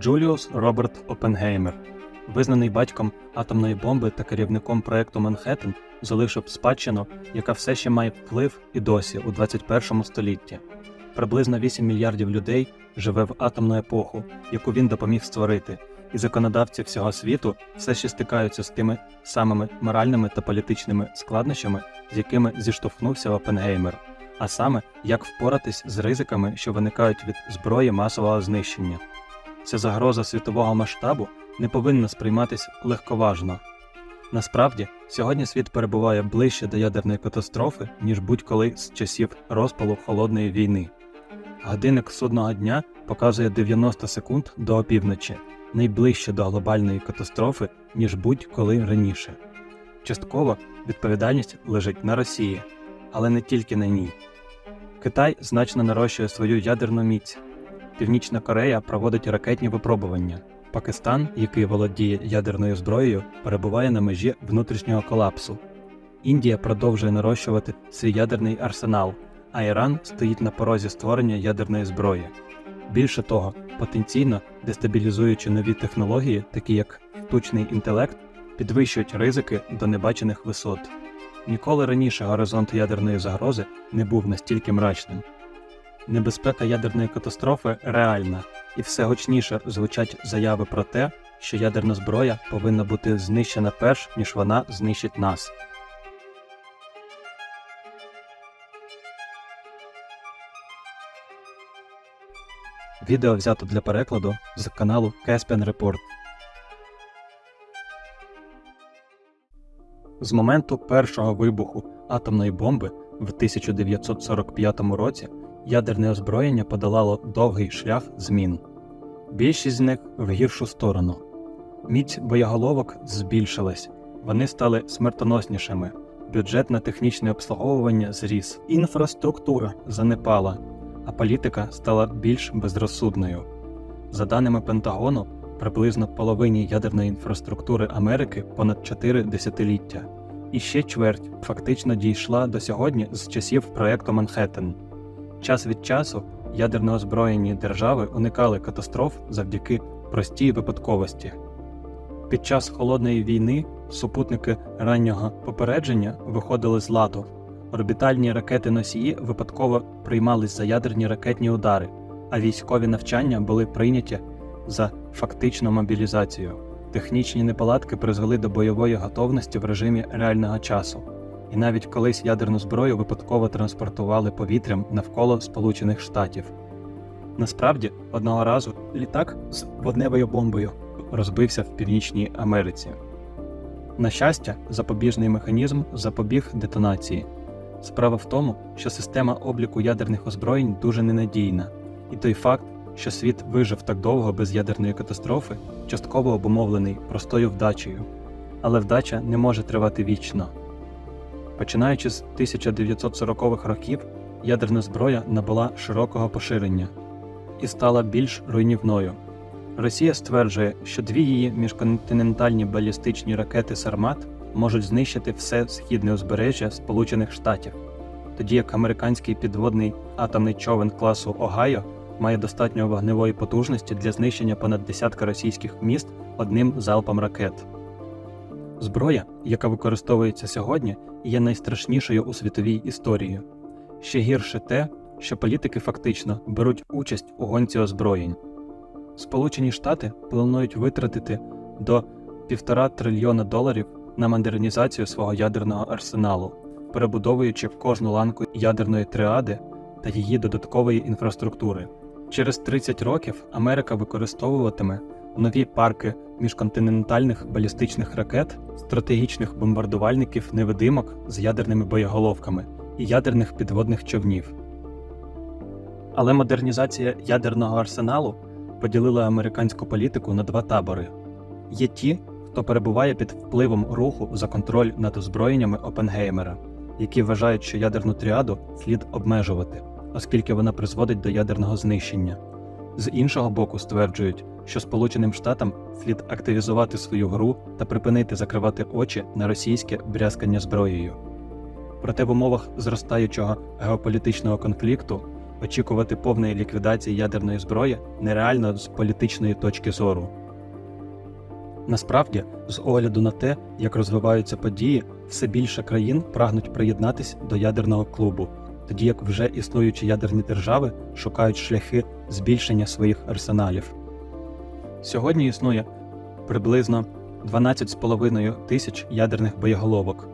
Джуліус Роберт Оппенгеймер, визнаний батьком атомної бомби та керівником проекту Манхеттен, залишив спадщину, яка все ще має вплив і досі у 21 столітті. Приблизно 8 мільярдів людей живе в атомну епоху, яку він допоміг створити, і законодавці всього світу все ще стикаються з тими самими моральними та політичними складнощами, з якими зіштовхнувся Оппенгеймер, а саме як впоратись з ризиками, що виникають від зброї масового знищення. Ця загроза світового масштабу не повинна сприйматися легковажно. Насправді, сьогодні світ перебуває ближче до ядерної катастрофи, ніж будь-коли з часів розпалу холодної війни. Годинник судного дня показує 90 секунд до опівночі, найближче до глобальної катастрофи, ніж будь-коли раніше. Частково відповідальність лежить на Росії, але не тільки на ній. Китай значно нарощує свою ядерну міць. Північна Корея проводить ракетні випробування. Пакистан, який володіє ядерною зброєю, перебуває на межі внутрішнього колапсу. Індія продовжує нарощувати свій ядерний арсенал, а Іран стоїть на порозі створення ядерної зброї. Більше того, потенційно дестабілізуючи нові технології, такі як штучний інтелект, підвищують ризики до небачених висот. Ніколи раніше горизонт ядерної загрози не був настільки мрачним. Небезпека ядерної катастрофи реальна, і все гучніше звучать заяви про те, що ядерна зброя повинна бути знищена перш ніж вона знищить нас. Відео взято для перекладу з каналу Caspian Report. З моменту першого вибуху атомної бомби в 1945 році ядерне озброєння подолало довгий шлях змін. Більшість з них в гіршу сторону. Міць боєголовок збільшилась, вони стали смертоноснішими. Бюджет на технічне обслуговування зріс, інфраструктура занепала, а політика стала більш безрозсудною. За даними Пентагону, приблизно половині ядерної інфраструктури Америки понад 4 десятиліття, і ще чверть фактично дійшла до сьогодні з часів проекту Манхеттен. Час від часу ядерно озброєні держави уникали катастроф завдяки простій випадковості. Під час холодної війни супутники раннього попередження виходили з ладу. Орбітальні ракети носії випадково приймались за ядерні ракетні удари, а військові навчання були прийняті за фактичну мобілізацію. Технічні неполадки призвели до бойової готовності в режимі реального часу, і навіть колись ядерну зброю випадково транспортували повітрям навколо Сполучених Штатів. Насправді, одного разу літак з водневою бомбою розбився в Північній Америці. На щастя, запобіжний механізм запобіг детонації. Справа в тому, що система обліку ядерних озброєнь дуже ненадійна, і той факт, що світ вижив так довго без ядерної катастрофи, частково обумовлений простою вдачею. Але вдача не може тривати вічно. Починаючи з 1940-х років, ядерна зброя набула широкого поширення і стала більш руйнівною. Росія стверджує, що дві її міжконтинентальні балістичні ракети Сармат можуть знищити все східне узбережжя Сполучених Штатів, тоді як американський підводний атомний човен класу Огайо має достатньо вогневої потужності для знищення понад десятка російських міст одним залпом ракет. Зброя, яка використовується сьогодні, є найстрашнішою у світовій історії. Ще гірше те, що політики фактично беруть участь у гонці озброєнь. Сполучені Штати планують витратити до півтора трильйона доларів на модернізацію свого ядерного арсеналу, перебудовуючи кожну ланку ядерної триади та її додаткової інфраструктури. Через 30 років Америка використовуватиме нові парки міжконтинентальних балістичних ракет, стратегічних бомбардувальників невидимок з ядерними боєголовками і ядерних підводних човнів. Але модернізація ядерного арсеналу поділила американську політику на два табори: є ті, хто перебуває під впливом руху за контроль над озброєннями Опенгеймера, які вважають, що ядерну тріаду слід обмежувати, оскільки вона призводить до ядерного знищення. З іншого боку, стверджують, що Сполученим Штатам слід активізувати свою гру та припинити закривати очі на російське брязкання зброєю. Проте в умовах зростаючого геополітичного конфлікту очікувати повної ліквідації ядерної зброї нереально з політичної точки зору. Насправді, з огляду на те, як розвиваються події, все більше країн прагнуть приєднатись до ядерного клубу, тоді як вже існуючі ядерні держави шукають шляхи збільшення своїх арсеналів. Сьогодні існує приблизно 12,5 тисяч ядерних боєголовок,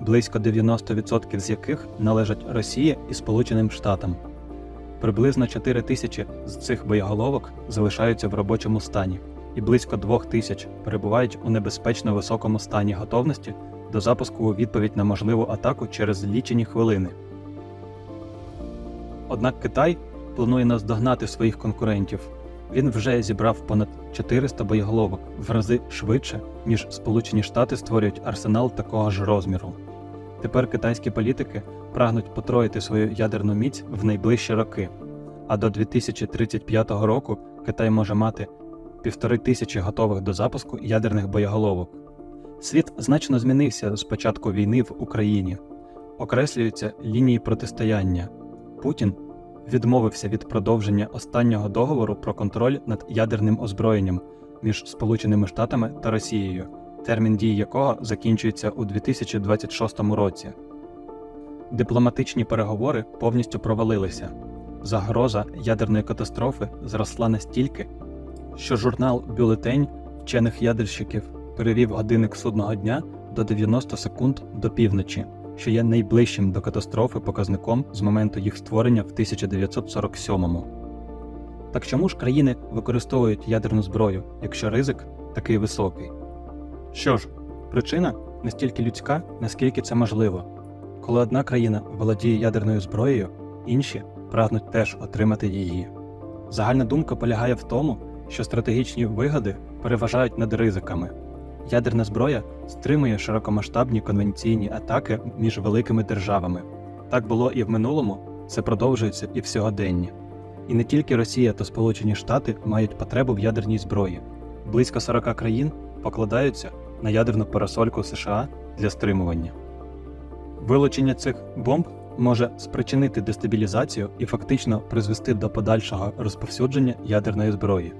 близько 90% з яких належать Росії і Сполученим Штатам. Приблизно 4 тисячі з цих боєголовок залишаються в робочому стані, і близько 2 тисяч перебувають у небезпечно високому стані готовності до запуску у відповідь на можливу атаку через лічені хвилини. Однак Китай планує наздогнати своїх конкурентів. Він вже зібрав понад 400 боєголовок в рази швидше, ніж Сполучені Штати створюють арсенал такого ж розміру. Тепер китайські політики прагнуть потроїти свою ядерну міць в найближчі роки, а до 2035 року Китай може мати півтори тисячі готових до запуску ядерних боєголовок. Світ значно змінився з початку війни в Україні. Окреслюються лінії протистояння. Путін відмовився від продовження останнього договору про контроль над ядерним озброєнням між Сполученими Штатами та Росією, термін дії якого закінчується у 2026 році. Дипломатичні переговори повністю провалилися. Загроза ядерної катастрофи зросла настільки, що журнал Бюлетень вчених ядерщиків перевів годинник судного дня до 90 секунд до півночі, що є найближчим до катастрофи показником з моменту їх створення в 1947-му. Так чому ж країни використовують ядерну зброю, якщо ризик такий високий? Що ж, причина не стільки людська, наскільки це можливо. Коли одна країна володіє ядерною зброєю, інші прагнуть теж отримати її. Загальна думка полягає в тому, що стратегічні вигоди переважають над ризиками. Ядерна зброя стримує широкомасштабні конвенційні атаки між великими державами. Так було і в минулому, це продовжується і в сьогоденні. І не тільки Росія та Сполучені Штати мають потребу в ядерній зброї. Близько 40 країн покладаються на ядерну парасольку США для стримування. Вилучення цих бомб може спричинити дестабілізацію і фактично призвести до подальшого розповсюдження ядерної зброї.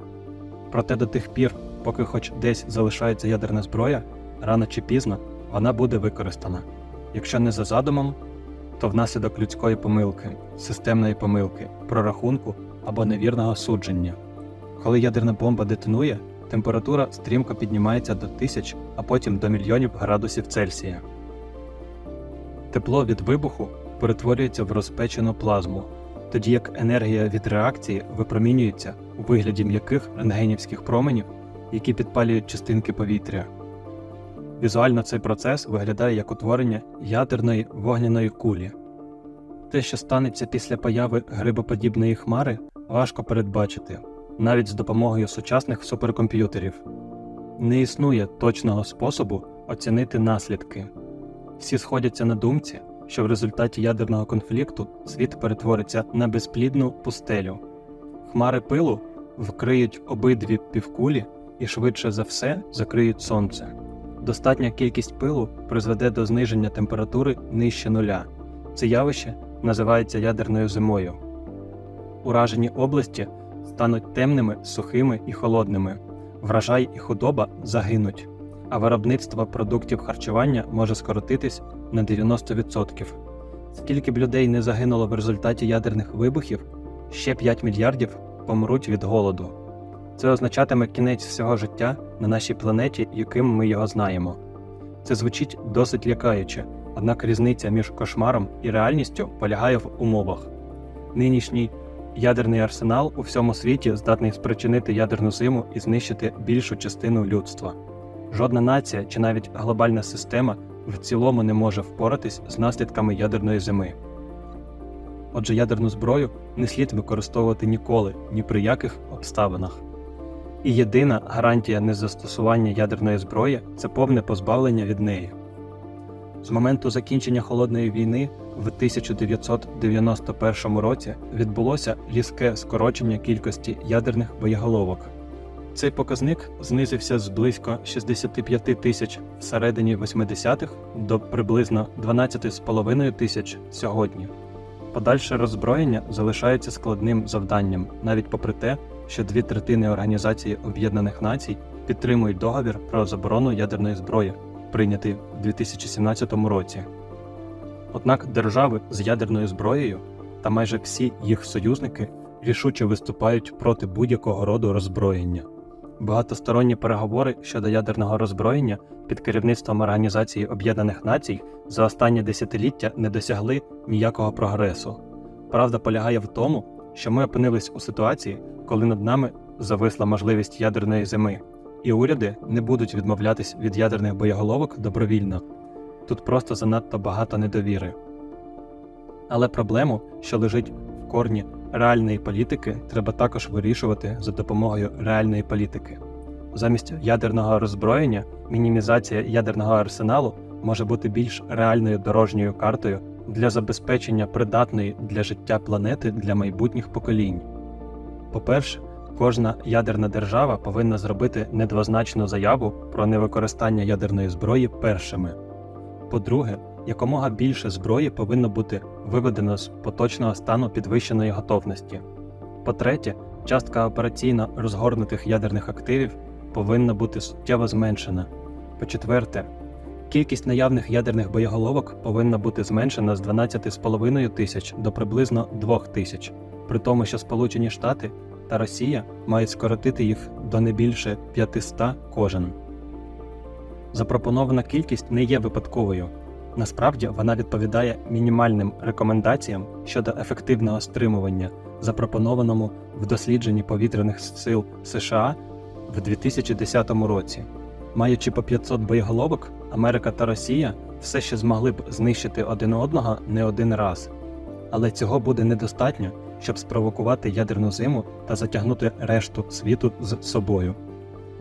Проте до тих пір, поки хоч десь залишається ядерна зброя, рано чи пізно вона буде використана. Якщо не за задумом, то внаслідок людської помилки, системної помилки, прорахунку або невірного судження. Коли ядерна бомба детонує, температура стрімко піднімається до тисяч, а потім до мільйонів градусів Цельсія. Тепло від вибуху перетворюється в розпечену плазму, тоді як енергія від реакції випромінюється у вигляді м'яких рентгенівських променів, які підпалюють частинки повітря. Візуально цей процес виглядає як утворення ядерної вогняної кулі. Те, що станеться після появи грибоподібної хмари, важко передбачити, навіть з допомогою сучасних суперкомп'ютерів. Не існує точного способу оцінити наслідки. Всі сходяться на думці, що в результаті ядерного конфлікту світ перетвориться на безплідну пустелю. Хмари пилу вкриють обидві півкулі і швидше за все закриють сонце. Достатня кількість пилу призведе до зниження температури нижче нуля. Це явище називається ядерною зимою. Уражені області стануть темними, сухими і холодними. Врожай і худоба загинуть, а виробництво продуктів харчування може скоротитись на 90%. Скільки б людей не загинуло в результаті ядерних вибухів, ще 5 мільярдів помруть від голоду. Це означатиме кінець всього життя на нашій планеті, яким ми його знаємо. Це звучить досить лякаюче, однак різниця між кошмаром і реальністю полягає в умовах. Нинішній ядерний арсенал у всьому світі здатний спричинити ядерну зиму і знищити більшу частину людства. Жодна нація чи навіть глобальна система в цілому не може впоратись з наслідками ядерної зими. Отже, ядерну зброю не слід використовувати ніколи, ні при яких обставинах. І єдина гарантія незастосування ядерної зброї це повне позбавлення від неї. З моменту закінчення холодної війни в 1991 році відбулося різке скорочення кількості ядерних боєголовок. Цей показник знизився з близько 65 тисяч в середині 80-х до приблизно 12,5 тисяч сьогодні. Подальше роззброєння залишається складним завданням, навіть попри те, що дві третини Організації Об'єднаних Націй підтримують договір про заборону ядерної зброї, прийнятий у 2017 році. Однак держави з ядерною зброєю та майже всі їх союзники рішуче виступають проти будь-якого роду роззброєння. Багатосторонні переговори щодо ядерного роззброєння під керівництвом Організації Об'єднаних Націй за останні десятиліття не досягли ніякого прогресу. Правда полягає в тому, що ми опинились у ситуації, коли над нами зависла можливість ядерної зими, і уряди не будуть відмовлятись від ядерних боєголовок добровільно. Тут просто занадто багато недовіри. Але проблему, що лежить в корні реальної політики, треба також вирішувати за допомогою реальної політики. Замість ядерного роззброєння мінімізація ядерного арсеналу може бути більш реальною дорожньою картою для забезпечення придатної для життя планети для майбутніх поколінь. По-перше, кожна ядерна держава повинна зробити недвозначну заяву про невикористання ядерної зброї першими. По-друге, якомога більше зброї повинно бути виведено з поточного стану підвищеної готовності. По-третє, частка операційно розгорнутих ядерних активів повинна бути суттєво зменшена. По-четверте, кількість наявних ядерних боєголовок повинна бути зменшена з 12,5 тисяч до приблизно 2 тисяч, при тому, що Сполучені Штати та Росія мають скоротити їх до не більше 500 кожен. Запропонована кількість не є випадковою. Насправді вона відповідає мінімальним рекомендаціям щодо ефективного стримування, запропонованому в дослідженні повітряних сил США в 2010 році. Маючи по 500 боєголовок, Америка та Росія все ще змогли б знищити один одного не один раз. Але цього буде недостатньо, щоб спровокувати ядерну зиму та затягнути решту світу з собою.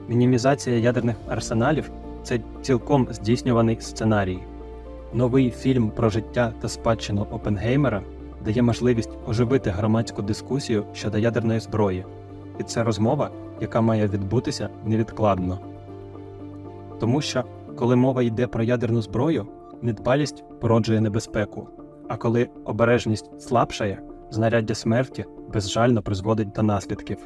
Мінімізація ядерних арсеналів це цілком здійснюваний сценарій. Новий фільм про життя та спадщину Опенгеймера дає можливість оживити громадську дискусію щодо ядерної зброї, і це розмова, яка має відбутися невідкладно. Тому що, коли мова йде про ядерну зброю, недбалість породжує небезпеку, а коли обережність слабшає, знаряддя смерті безжально призводить до наслідків.